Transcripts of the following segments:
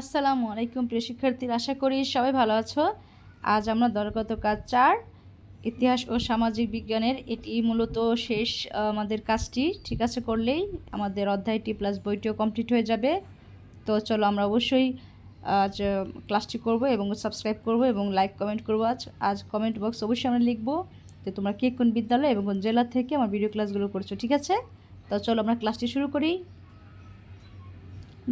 আসসালামু আলাইকুম প্রিয় শিক্ষার্থীরা, আশা করি সবাই ভালো আছো। আজ আমরা দরগত কাজ চার, ইতিহাস ও সামাজিক বিজ্ঞানের। এটি মূলত শেষ আমাদের কাজটি। ঠিক আছে, করলেই আমাদের অধ্যায়টি প্লাস বইটিও কমপ্লিট হয়ে যাবে। তো চলো আমরা অবশ্যই, আজ ক্লাসটি করব এবং সাবস্ক্রাইব করব এবং লাইক কমেন্ট করব। আজ আজ কমেন্ট বক্স অবশ্যই আমরা লিখব যে তোমরা কে কোন বিদ্যালয় এবং কোন জেলা থেকে আমার ভিডিও ক্লাসগুলো করছ, ঠিক আছে? তো চলো আমরা ক্লাসটি শুরু করি।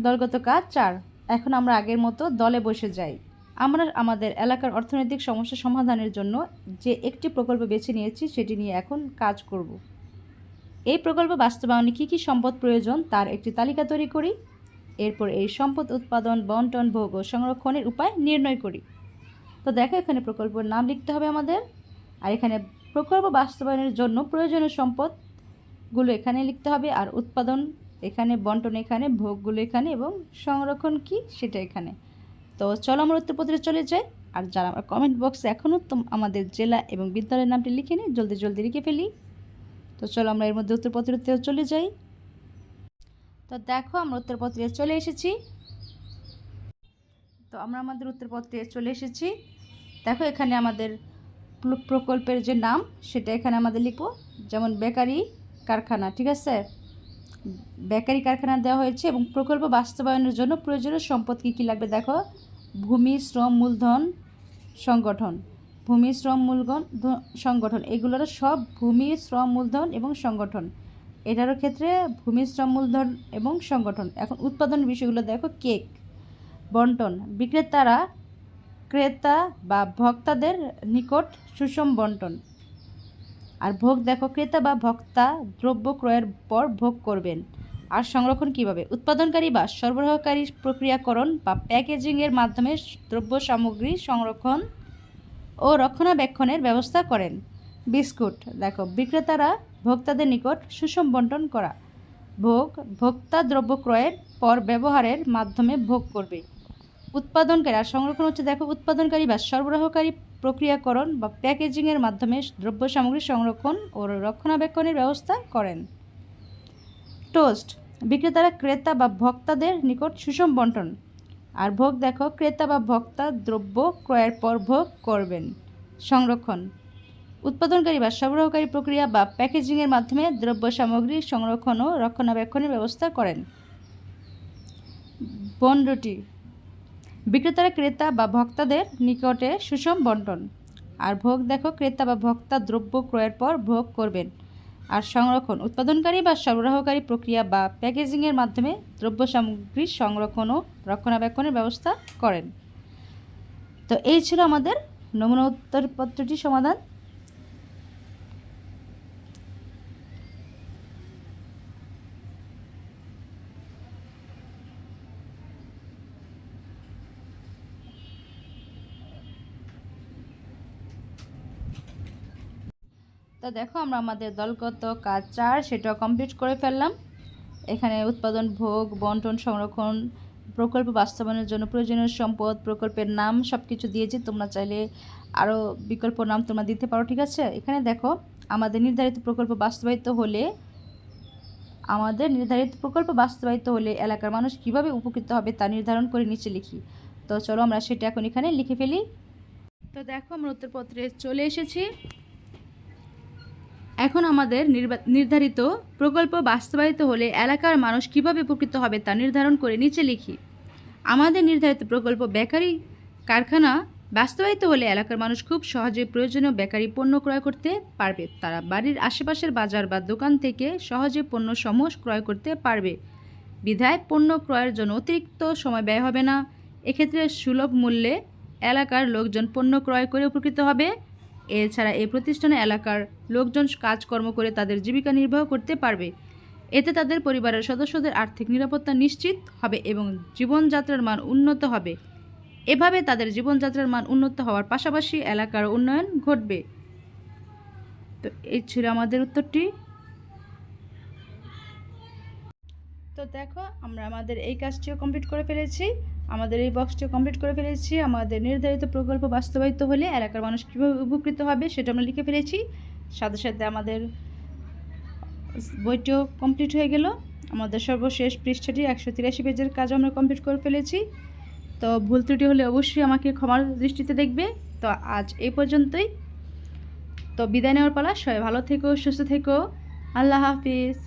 দলগত কাজ চার। এখন আমরা আগের মতো দলে বসে যাই। আমরা আমাদের এলাকার অর্থনৈতিক সমস্যা সমাধানের জন্য যে একটি প্রকল্প বেছে নিয়েছি, সেটি নিয়ে এখন কাজ করব। এই প্রকল্প বাস্তবায়নে কী কী সম্পদ প্রয়োজন তার একটি তালিকা তৈরি করি। এরপর এই সম্পদ উৎপাদন, বন্টন, ভোগ ও সংরক্ষণের উপায় নির্ণয় করি। তো দেখো, এখানে প্রকল্পের নাম লিখতে হবে আমাদের। আর এখানে প্রকল্প বাস্তবায়নের জন্য প্রয়োজনীয় সম্পদগুলো এখানে লিখতে হবে। আর উৎপাদন এখানে বন্টন এখানে, ভোগগুলো এখানে এবং সংরক্ষণ কি সেটা এখানে। তো চলো আমরা উত্তরপত্রে চলে যাই। আর যারা আমার কমেন্ট বক্সে এখনও তো আমাদের জেলা এবং বিদ্যালয়ের নামটি লিখে নিই জলদি জলদি লিখে ফেলি। তো চলো আমরা এর মধ্যে উত্তরপত্রতেও চলে যাই। তো দেখো আমরা উত্তরপত্রে চলে এসেছি। তো আমরা আমাদের উত্তরপত্রে চলে এসেছি। দেখো এখানে আমাদের প্রকল্পের যে নাম, সেটা এখানে আমাদের লিখব। যেমন বেকারি কারখানা, ঠিক আছে? বেকারি কারখানা দেওয়া হয়েছে এবং প্রকল্প বাস্তবায়নের জন্য প্রয়োজনীয় সম্পদ কী কী লাগবে দেখো? ভূমি, শ্রম, মূলধন সংগঠন। ভূমি, শ্রম, মূলধন সংগঠন। এগুলোর সব ভূমি, শ্রম, মূলধন এবং সংগঠন। এটারও ক্ষেত্রে ভূমি, শ্রম, মূলধন এবং সংগঠন। এখন উৎপাদন বিষয়গুলো দেখো, কেক, বন্টন। বিক্রেতারা, ক্রেতা বা ভক্তাদের নিকট সুষম বন্টন। আর ভোগ দেখো, ক্রেতা বা ভোক্তা দ্রব্য ক্রয়ের পর ভোগ করবেন। আর সংরক্ষণ কীভাবে? উৎপাদনকারী বা সরবরাহকারী প্রক্রিয়াকরণ বা প্যাকেজিংয়ের মাধ্যমে দ্রব্য সামগ্রী সংরক্ষণ ও রক্ষণাবেক্ষণের ব্যবস্থা করেন। বিস্কুট, দেখো, বিক্রেতারা ভোক্তাদের নিকট সুষম বন্টন করা। ভোগ, ভোক্তা দ্রব্য ক্রয়ের পর ব্যবহারের মাধ্যমে ভোগ করবে। উৎপাদনকারী, আর সংরক্ষণ হচ্ছে, দেখো, উৎপাদনকারী বা সরবরাহকারী প্রক্রিয়াকরণ বা প্যাকেজিংয়ের মাধ্যমে দ্রব্য সামগ্রী সংরক্ষণ ও রক্ষণাবেক্ষণের ব্যবস্থা করেন। টোস্ট, বিক্রেতারা ক্রেতা বা ভোক্তাদের নিকট সুষম বন্টন। আর ভোগ দেখো, ক্রেতা বা ভোক্তা দ্রব্য ক্রয়ের পর ভোগ করবেন। সংরক্ষণ, উৎপাদনকারী বা সরবরাহকারী প্রক্রিয়া বা প্যাকেজিংয়ের মাধ্যমে দ্রব্য সামগ্রী সংরক্ষণ ও রক্ষণাবেক্ষণের ব্যবস্থা করেন। বনরুটি বিক্রেতারা ক্রেতা বা ভক্তাদের নিকটে সুষম বন্টন। আর ভোগ দেখো, ক্রেতা বা ভক্তা দ্রব্য ক্রয়ের পর ভোগ করবেন। আর সংরক্ষণ, উৎপাদনকারী বা সরবরাহকারী প্রক্রিয়া বা প্যাকেজিংয়ের মাধ্যমে দ্রব্য সামগ্রী সংরক্ষণ ও রক্ষণাবেক্ষণের ব্যবস্থা করেন। তো এই ছিল আমাদের নমুনা উত্তরপত্রটি সমাধান। তো দেখো আমরা আমাদের দলগত কাজ চার, সেটাও কমপ্লিট করে ফেললাম। এখানে উৎপাদন, ভোগ, বন্টন, সংরক্ষণ, প্রকল্প বাস্তবায়নের জন্য প্রয়োজনীয় সম্পদ, প্রকল্পের নাম সব কিছু দিয়েছি। তোমরা চাইলে আরও বিকল্প নাম তোমরা দিতে পারো, ঠিক আছে? এখানে দেখো, আমাদের নির্ধারিত প্রকল্প বাস্তবায়িত হলে, আমাদের নির্ধারিত প্রকল্প বাস্তবায়িত হলে এলাকার মানুষ কীভাবে উপকৃত হবে তা নির্ধারণ করে নিচে লিখি। তো চলো আমরা সেটা এখন এখানে লিখে ফেলি। তো দেখো, আমরা উত্তরপত্রে চলে এসেছি। এখন আমাদের নির্ধারিত প্রকল্প বাস্তবায়িত হলে এলাকার মানুষ কীভাবে উপকৃত হবে তা নির্ধারণ করে নিচে লিখি। আমাদের নির্ধারিত প্রকল্প বেকারি কারখানা বাস্তবায়িত হলে এলাকার মানুষ খুব সহজে প্রয়োজনীয় বেকারি পণ্য ক্রয় করতে পারবে। তারা বাড়ির আশেপাশের বাজার বা দোকান থেকে সহজে পণ্য সমূহ ক্রয় করতে পারবে। বিধায় পণ্য ক্রয়ের জন্য অতিরিক্ত সময় ব্যয় হবে না। এক্ষেত্রে সুলভ মূল্যে এলাকার লোকজন পণ্য ক্রয় করে উপকৃত হবে। এছাড়া এই প্রতিষ্ঠানে এলাকার লোকজন কাজকর্ম করে তাদের জীবিকা নির্বাহ করতে পারবে। এতে তাদের পরিবারের সদস্যদের আর্থিক নিরাপত্তা নিশ্চিত হবে এবং জীবনযাত্রার মান উন্নত হবে। এভাবে তাদের জীবনযাত্রার মান উন্নত হওয়ার পাশাপাশি এলাকার উন্নয়ন ঘটবে। তো এই ছিল আমাদের উত্তরটি তো দেখো, আমরা আমাদের এই কাজটিও কমপ্লিট করে ফেলেছি। আমাদের এই বক্সটিও কমপ্লিট করে ফেলেছি। আমাদের নির্ধারিত প্রকল্প বাস্তবায়িত হলে এলাকার মানুষ কীভাবে উপকৃত হবে সেটা আমরা লিখে ফেলেছি। সাথে সাথে আমাদের বইটিও কমপ্লিট হয়ে গেল। আমাদের সর্বশেষ পৃষ্ঠাটি একশো তিরাশি পেজের কাজ আমরা কমপ্লিট করে ফেলেছি। তো ভুল ত্রুটি হলে অবশ্যই আমাকে ক্ষমার দৃষ্টিতে দেখবে। তো আজ এই পর্যন্তই। তো বিদায় নেওয়ার পালা, সবাই ভালো থেকো, সুস্থ থেকো। আল্লাহ হাফিজ।